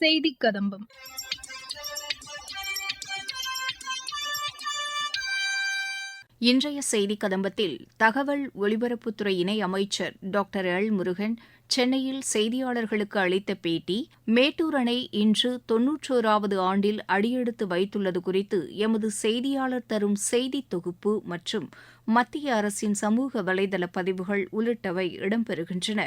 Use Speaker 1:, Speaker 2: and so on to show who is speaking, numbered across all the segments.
Speaker 1: செய்தி கதம்பம்.
Speaker 2: இன்றைய செய்தி கதம்பத்தில் தகவல் ஒலிபரப்புத்துறை இணை அமைச்சர் டாக்டர் எல் முருகன் சென்னையில் செய்தியாளர்களுக்கு அளித்த பேட்டி மேட்டூர் அணை இன்று தொன்னூற்றோராவது ஆண்டில் அடியெடுத்து வைத்துள்ளது குறித்து எமது செய்தியாளர் தரும் செய்தி தொகுப்பு மற்றும் மத்திய அரசின் சமூக வலைதள பதிவுகள் உள்ளிட்டவை இடம்பெறுகின்றன.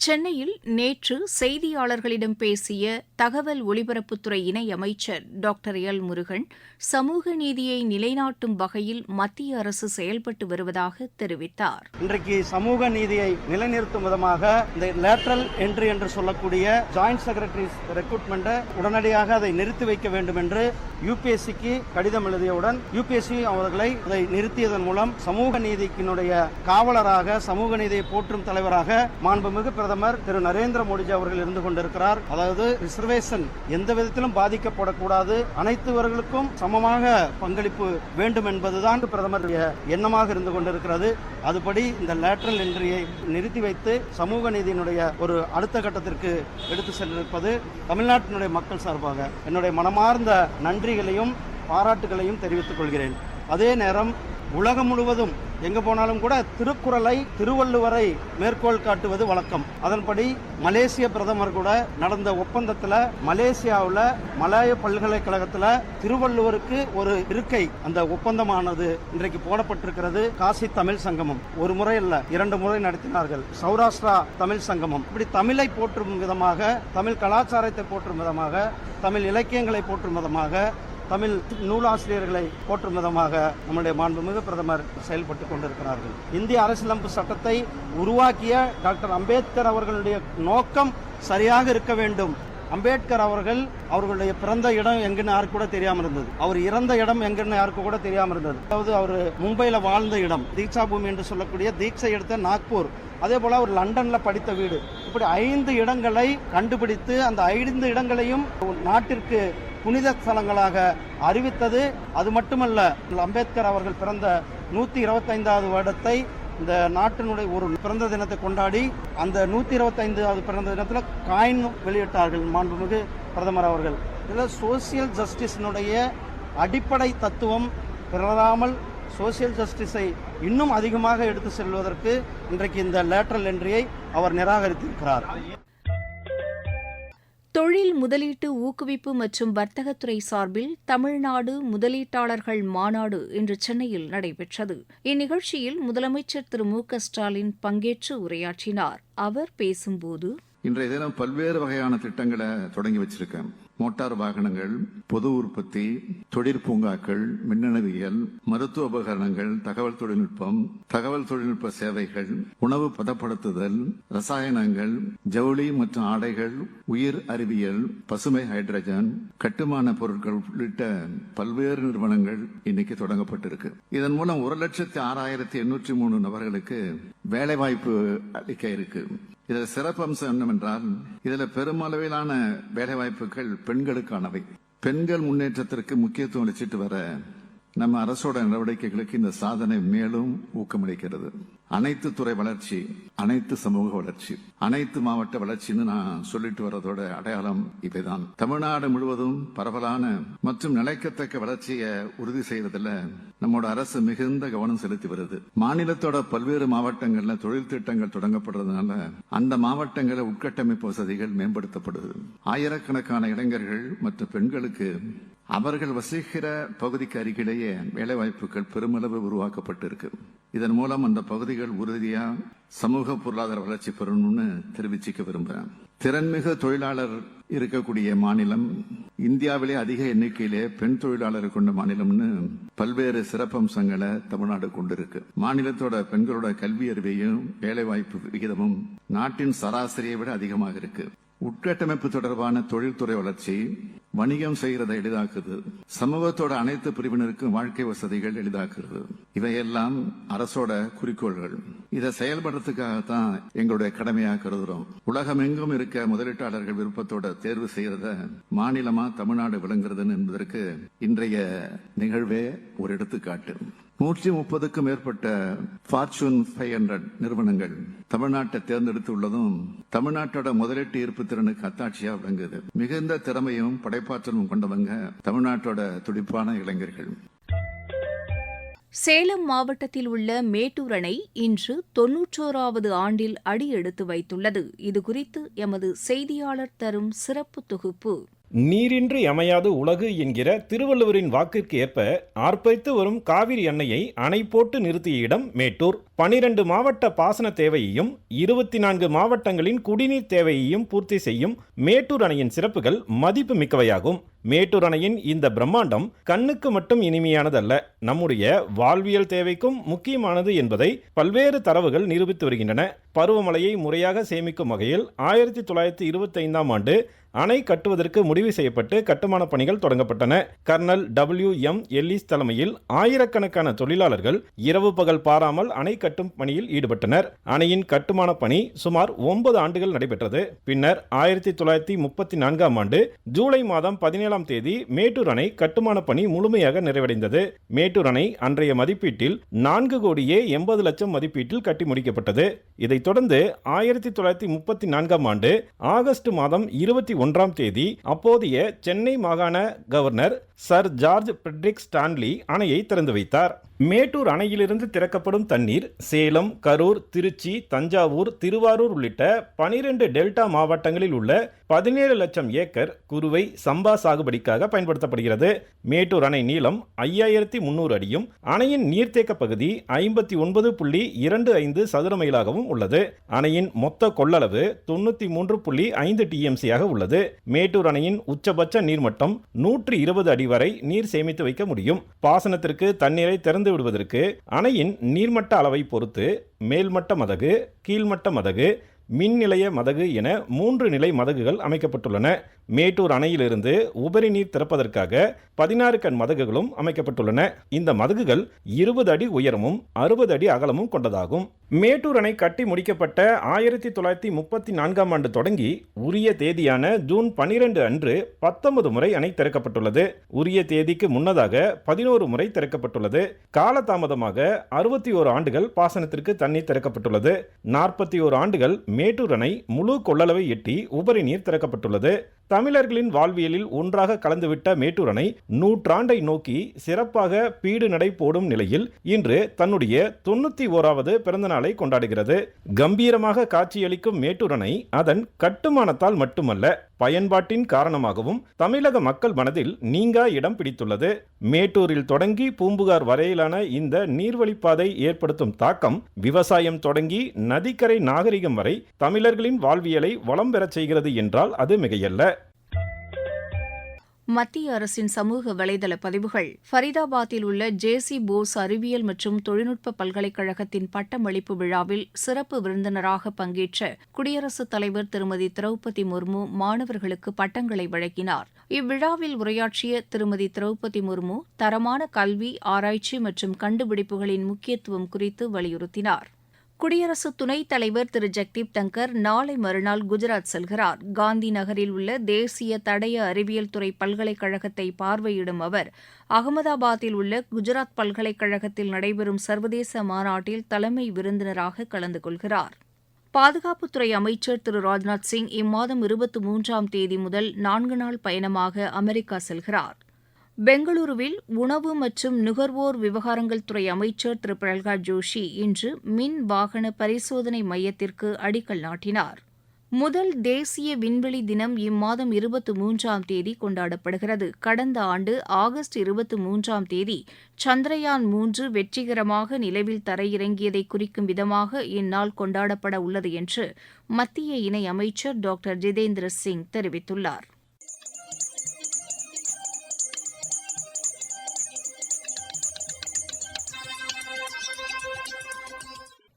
Speaker 2: சென்னையில் நேற்று செய்தியாளர்களிடம் பேசிய தகவல் ஒலிபரப்புத்துறை இணை அமைச்சர் டாக்டர் எல் முருகன் சமூக நீதியை நிலைநாட்டும் வகையில் மத்திய அரசு செயல்பட்டு வருவதாக தெரிவித்தார்.
Speaker 3: இன்றைக்கு சமூக நீதியை நிலைநிறுத்தும் விதமாக இந்த லேட்ரல் என்ட்ரி என்று சொல்லக்கூடிய ஜாயிண்ட் செக்ரட்டரிஸ் ரெக்ரூட்மெண்ட்டை உடனடியாக அதை நிறுத்தி வைக்க வேண்டும் என்று யூபிஎஸ்சிக்கு கடிதம் எழுதியவுடன் யூபிஎஸ்சி அவர்களை அதை நிறுத்தியதன் மூலம் சமூக நீதிக்கினுடைய காவலராக சமூக நீதியை போற்றும் தலைவராக மாண்புமிகு பிரதமர் திரு நரேந்திர மோடிஜி அவர்கள் இருந்து கொண்டிருக்கிறார். அதாவது ரிசர்வேஷன் எந்த விதத்திலும் பாதிக்கப்படக்கூடாது. அனைத்துவர்களுக்கும் சமமாக பங்களிப்பு வேண்டும் என்பதுதான் பிரதமர் எண்ணமாக இருந்து கொண்டிருக்கிறது. அதுபடி இந்த லேட்ரல் என்ட்ரியை நிறுத்தி வைத்து சமூக நீதியினுடைய ஒரு அடுத்த கட்டத்திற்கு எடுத்து சென்றிருப்பது தமிழ்நாட்டினுடைய மக்கள் சார்பாக என்னுடைய மனமார்ந்த நன்றிகளையும் பாராட்டுகளையும் தெரிவித்துக் கொள்கிறேன். அதே நேரம் உலகம் முழுவதும் எங்கே போனாலும் கூட திருக்குறளை திருவள்ளுவரை மேற்கோள் காட்டுவது வழக்கம். அதன்படி மலேசிய பிரதமர் கூட நடந்த ஒப்பந்தத்தில் மலேசியாவில் மலாய பல்கலைக்கழகத்தில் திருவள்ளுவருக்கு ஒரு இருக்கை. அந்த ஒப்பந்தமானது இன்றைக்கு போடப்பட்டிருக்கிறது. காசி தமிழ் சங்கமம். ஒரு முறை அல்ல இரண்டு முறை நடத்தினார்கள். சௌராஷ்டிரா தமிழ் சங்கமம். இப்படி தமிழை போற்றும் விதமாக தமிழ் கலாச்சாரத்தை போற்றும் விதமாக தமிழ் இலக்கியங்களை போற்றும் விதமாக தமிழ் நூலாசிரியர்களை போற்றும் விதமாக நம்முடைய மாண்புமிகு பிரதமர் செயல்பட்டு கொண்டிருக்கிறார்கள். இந்திய அரசியலமைப்பு சட்டத்தை உருவாக்கிய டாக்டர் அம்பேத்கர் அவர்களுடைய நோக்கம் சரியாக இருக்க வேண்டும். அம்பேத்கர் அவர்கள் அவர்களுடைய பிறந்த இடம் எங்கன்னு யாருக்கு கூட தெரியாம இருந்தது. அவர் இறந்த இடம் எங்கன்னு யாருக்கு கூட தெரியாம இருந்தது. அதாவது அவர் மும்பையில வாழ்ந்த இடம் தீட்சா பூமி என்று சொல்லக்கூடிய தீட்சை எடுத்த நாக்பூர். அதே போல அவர் லண்டன்ல படித்த வீடு. இப்படி ஐந்து இடங்களை கண்டுபிடித்து அந்த ஐந்து இடங்களையும் நாட்டிற்கு புனித ஸ்தலங்களாக அறிவித்தது. அது மட்டுமல்ல அம்பேத்கர் அவர்கள் பிறந்த நூத்தி இருபத்தைந்தாவது வருடத்தை இந்த நாட்டினுடைய ஒரு பிறந்த தினத்தை கொண்டாடி அந்த நூத்தி இருபத்தைந்தாவது பிறந்த தினத்தில் காயின் வெளியிட்டார்கள் மாண்புமிகு பிரதமர் அவர்கள். இதில் சோசியல் ஜஸ்டிஸினுடைய அடிப்படை தத்துவம் பிறராமல் சோசியல் ஜஸ்டிஸை இன்னும் அதிகமாக எடுத்து செல்வதற்கு இன்றைக்கு இந்த லேட்ரல் என்ட்ரியை அவர் நிராகரித்திருக்கிறார்.
Speaker 2: தொழில் முதலீட்டு ஊக்குவிப்பு மற்றும் வர்த்தகத்துறை சார்பில் தமிழ்நாடு முதலீட்டாளர்கள் மாநாடு இன்று சென்னையில் நடைபெற்றது. இந்நிகழ்ச்சியில் முதலமைச்சர் திரு மு க ஸ்டாலின் பங்கேற்று உரையாற்றினார். அவர் பேசும்போது
Speaker 4: இன்றைய தினம் பல்வேறு வகையான திட்டங்களை தொடங்கி வச்சிருக்கேன். மோட்டார் வாகனங்கள் பொது உற்பத்தி தொழிற்பூங்காக்கள் மின்னணுவியல் மருத்துவ உபகரணங்கள் தகவல் தொழில்நுட்பம் தகவல் தொழில்நுட்ப சேவைகள் உணவு பதப்படுத்துதல் ரசாயனங்கள் ஜவுளி மற்றும் ஆடைகள் உயிர் அறிவியல் பசுமை ஹைட்ரஜன் கட்டுமான பொருட்கள் உள்ளிட்ட பல்வேறு நிறுவனங்கள் இன்னைக்கு தொடங்கப்பட்டிருக்கு. இதன் மூலம் ஒரு லட்சத்தி ஆறாயிரத்தி எண்ணூற்றி மூணு நபர்களுக்கு வேலைவாய்ப்பு அளிக்க இருக்கு. இதில் சிறப்பம்சம் என்னவென்றால் இதில் பெருமளவிலான வேலைவாய்ப்புகள் பெண்களுக்கானவை. பெண்கள் முன்னேற்றத்திற்கு முக்கியத்துவம் அளிச்சிட்டு வர நம்ம அரசோட நடவடிக்கைகளுக்கு இந்த சாதனை மேலும் ஊக்கமளிக்கிறது. அனைத்து துறை வளர்ச்சி அனைத்து சமூக வளர்ச்சி அனைத்து மாவட்ட வளர்ச்சின்னு நான் சொல்லிட்டு வர்றதோட அடையாளம் இவைதான். தமிழ்நாடு முழுவதும் பரவலான மற்றும் நிலைக்கத்தக்க வளர்ச்சியை உறுதி செய்யறதுல நம்மோட அரசு மிகுந்த கவனம் செலுத்தி வருது. மாநிலத்தோட பல்வேறு மாவட்டங்கள்ல தொழில் திட்டங்கள் தொடங்கப்படுறதுனால அந்த மாவட்டங்களில் உட்கட்டமைப்பு வசதிகள் மேம்படுத்தப்படுது. ஆயிரக்கணக்கான இளைஞர்கள் மற்றும் பெண்களுக்கு அவர்கள் வசிக்கிற பகுதிக்கு அருகிலேயே வேலைவாய்ப்புகள் பெருமளவு உருவாக்கப்பட்டிருக்கு. இதன் மூலம் அந்த பகுதிகள் உறுதியா சமூக பொருளாதார வளர்ச்சி பெறணும்னு தெரிவிச்சுக்க விரும்புகிறேன் திறன்மிகு தொழிலாளர் இருக்கக்கூடிய மாநிலம் இந்தியாவிலே அதிக எண்ணிக்கையிலே பெண் தொழிலாளர் கொண்ட மாநிலம்னு பல்வேறு சிறப்பம்சங்களை தமிழ்நாடு கொண்டிருக்கு. மாநிலத்தோட பெண்களோட கல்வி அறிவையும் வேலைவாய்ப்பு விகிதமும் நாட்டின் சராசரியை விட அதிகமாக இருக்கு. உட்கட்டமைப்பு தொடர்பான தொழில்துறை வளர்ச்சி வணிகம் செய்கிறத எளிதாக்குது. சமூகத்தோட அனைத்து பிரிவினருக்கும் வாழ்க்கை வசதிகள் எளிதாக்குறது. இவையெல்லாம் அரசோட குறிக்கோள்கள். இதை செயல்படுறதுக்காகத்தான் எங்களுடைய கடமையா கருதுறோம். உலகம் எங்கும் இருக்க முதலீட்டாளர்கள் விருப்பத்தோட தேர்வு செய்யறத மாநிலமா தமிழ்நாடு விளங்குறதுன்னு என்பதற்கு இன்றைய நிகழ்வே ஒரு எடுத்துக்காட்டு. நூற்றி முப்பதுக்கும் மேற்பட்ட ஃபார்ச்சூன் ஃபைவ் ஹண்ட்ரட் நிறுவனங்கள் தமிழ்நாட்டை தேர்ந்தெடுத்துள்ளதும் தமிழ்நாட்டோட முதலீட்டு ஈர்ப்பு திறனுக்கு அத்தாட்சியா விளங்குது. மிகுந்த திறமையும் படைப்பாற்றலும் கொண்டவங்க தமிழ்நாட்டோட துடிப்பான இளைஞர்கள்.
Speaker 2: சேலம் மாவட்டத்தில் உள்ள மேட்டூர் அணை இன்று தொன்னூற்றோராவது ஆண்டில் அடியெடுத்து வைத்துள்ளது. இதுகுறித்து எமது செய்தியாளர் தரும் சிறப்பு தொகுப்பு.
Speaker 1: நீரின்றி அமையாது உலகு என்கிற திருவள்ளுவரின் வாக்கிற்கு ஏற்ப ஆர்ப்பரித்து வரும் காவிரி அன்னையை அணை போட்டு நிறுத்திய இடம் மேட்டூர். பனிரெண்டு மாவட்ட பாசன தேவையையும் இருபத்தி நான்கு மாவட்டங்களின் குடிநீர் தேவையையும் பூர்த்தி செய்யும் மேட்டூர் அணையின் சிறப்புகள் மதிப்பு மிக்கவையாகும். மேட்டூர் அணையின் இந்த பிரம்மாண்டம் கண்ணுக்கு மட்டும் இனிமையானதல்ல நம்முடைய வாழ்வியல் தேவைக்கும் முக்கியமானது என்பதை பல்வேறு தரவுகள் நிரூபித்து வருகின்றன. பருவமழையை முறையாக சேமிக்கும் வகையில் ஆயிரத்தி தொள்ளாயிரத்தி இருபத்தி ஐந்தாம் ஆண்டு அணை கட்டுவதற்கு முடிவு செய்யப்பட்டு கட்டுமான பணிகள் தொடங்கப்பட்டன. கர்னல் டபிள்யூ எம் எல்லிஸ் தலைமையில் ஆயிரக்கணக்கான தொழிலாளர்கள் இரவு பகல் பாராமல் அணை கட்டும் பணியில் ஈடுபட்டனர். அணையின் கட்டுமான பணி சுமார் ஒன்பது ஆண்டுகள் நடைபெற்றது. பின்னர் ஆயிரத்தி தொள்ளாயிரத்தி முப்பத்தி நான்காம் ஆண்டு ஜூலை மாதம் பதினேழாம் தேதி மேட்டூர் அணை கட்டுமான பணி முழுமையாக நிறைவடைந்தது. மேட்டூர் அணை அன்றைய மதிப்பீட்டில் நான்கு கோடியே எண்பது லட்சம் மதிப்பீட்டில் கட்டி முடிக்கப்பட்டது. இதைத் தொடர்ந்து ஆயிரத்தி தொள்ளாயிரத்தி முப்பத்தி நான்காம் ஆண்டு ஆகஸ்ட் மாதம் இருபத்தி ஒன்றாம் தேதி அப்போதைய சென்னை மாகாண governor sir George Frederick Stanley அணையை திறந்து வைத்தார். மேட்டூர் அணையிலிருந்து திறக்கப்படும் தண்ணீர் சேலம் கரூர் திருச்சி தஞ்சாவூர் திருவாரூர் உள்ளிட்ட பனிரெண்டு டெல்டா மாவட்டங்களில் உள்ள பதினேழு லட்சம் ஏக்கர் குறுவை சம்பா சாகுபடிக்காக பயன்படுத்தப்படுகிறது. மேட்டூர் அணை நீளம் ஐயாயிரத்தி முன்னூறு அடியும் அணையின் நீர்த்தேக்க பகுதி ஐம்பத்தி ஒன்பது புள்ளி இரண்டு ஐந்து சதுர மைலாகவும் உள்ளது. அணையின் மொத்த கொள்ளளவு தொண்ணூத்தி மூன்று புள்ளி ஐந்து டிஎம்சியாக உள்ளது. மேட்டூர் அணையின் உச்சபட்ச நீர்மட்டம் நூற்றி இருபது அடி வரை நீர் சேமித்து வைக்க முடியும். பாசனத்திற்கு தண்ணீரை திறந்து விடுவதற்கு அணையின் நீர்மட்ட அளவை பொறுத்து மேல்மட்ட மதகு கீழ்மட்ட மதகு மின் நிலைய மதகு என மூன்று நிலை மதகுகள் அமைக்கப்பட்டுள்ளன. மேட்டூர் அணையிலிருந்து உபரி நீர் திறப்பதற்காக பதினாறு கண் மதகுகளும் அமைக்கப்பட்டுள்ளன. இந்த மதகுகள் இருபது அடி உயரமும் அறுபது அடி அகலமும் கொண்டதாகும். மேட்டூர் அணை கட்டி முடிக்கப்பட்ட ஆயிரத்தி தொள்ளாயிரத்தி முப்பத்தி நான்காம் ஆண்டு தொடங்கி உரிய தேதியான ஜூன் பனிரெண்டு அன்று பத்தொன்பது முறை அணை திறக்கப்பட்டுள்ளது. உரிய தேதிக்கு முன்னதாக பதினோரு முறை திறக்கப்பட்டுள்ளது. காலதாமதமாக அறுபத்தி ஓரு ஆண்டுகள் பாசனத்திற்கு தண்ணீர் திறக்கப்பட்டுள்ளது. நாற்பத்தி ஓரு ஆண்டுகள் மேட்டூர் அணை முழு கொள்ளளவை எட்டி உபரி நீர் திறக்கப்பட்டுள்ளது. தமிழர்களின் வாழ்வியலில் ஒன்றாக கலந்துவிட்ட மேட்டூர் அணை நூற்றாண்டை நோக்கி சிறப்பாக பீடு நடை போடும் நிலையில் இன்று தன்னுடைய தொண்ணூத்தி ஓராவது பிறந்த நாளை கொண்டாடுகிறது. கம்பீரமாக காட்சியளிக்கும் மேட்டூர் அணை அதன் கட்டுமானத்தால் மட்டுமல்ல பயன்பாட்டின் காரணமாகவும் தமிழக மக்கள் மனதில் நீங்கா இடம் பிடித்துள்ளது. மேட்டூரில் தொடங்கி பூம்புகார் வரையிலான இந்த நீர்வழிப்பாதை ஏற்படுத்தும் தாக்கம் விவசாயம் தொடங்கி நதிக்கரை நாகரிகம் வரை தமிழர்களின் வாழ்வியலை வளம் பெறச் செய்கிறது என்றால் அது மிகையல்ல.
Speaker 2: மத்திய அரசின் சமூக வலைதள பதிவுகள். ஃபரிதாபாத்தில் உள்ள ஜேசி போஸ் அறிவியல் மற்றும் தொழில்நுட்ப பல்கலைக்கழகத்தின் பட்டமளிப்பு விழாவில் சிறப்பு விருந்தினராக பங்கேற்ற குடியரசுத் தலைவர் திருமதி திரௌபதி முர்மு மாணவர்களுக்கு பட்டங்களை வழங்கினார். இவ்விழாவில் உரையாற்றிய திருமதி திரௌபதி முர்மு தரமான கல்வி ஆராய்ச்சி மற்றும் கண்டுபிடிப்புகளின் முக்கியத்துவம் குறித்து வலியுறுத்தினார். குடியரசு துணைத் தலைவர் திரு ஜெக்தீப் தங்கர் நாளை மறுநாள் குஜராத் செல்கிறார். காந்தி நகரில் உள்ள தேசிய தடய அறிவியல் துறை பல்கலைக்கழகத்தை பார்வையிடும் அவர் அகமதாபாத்தில் உள்ள குஜராத் பல்கலைக்கழகத்தில் நடைபெறும் சர்வதேச மாநாட்டில் தலைமை விருந்தினராக கலந்து கொள்கிறார். பாதுகாப்புத்துறை அமைச்சர் திரு ராஜ்நாத் சிங் இம்மாதம் இருபத்தி மூன்றாம் தேதி முதல் நான்கு நாள் பயணமாக அமெரிக்கா செல்கிறார். பெங்களூருவில் உணவு மற்றும் நுகர்வோர் விவகாரங்கள் துறை அமைச்சர் திரு. பிரகலாத் ஜோஷி இன்று மின் வாகன பரிசோதனை மையத்திற்கு அடிக்கல் நாட்டினார். முதல் தேசிய விண்வெளி தினம் இம்மாதம் இருபத்தி மூன்றாம் தேதி கொண்டாடப்படுகிறது. கடந்த ஆண்டு ஆகஸ்ட் இருபத்தி மூன்றாம் தேதி சந்திரயான் மூன்று வெற்றிகரமாக நிலவில் தரையிறங்கியதை குறிக்கும் விதமாக இந்நாள் கொண்டாடப்பட உள்ளது என்று மத்திய இணை அமைச்சர் டாக்டர் ஜிதேந்திர சிங் தெரிவித்துள்ளார்.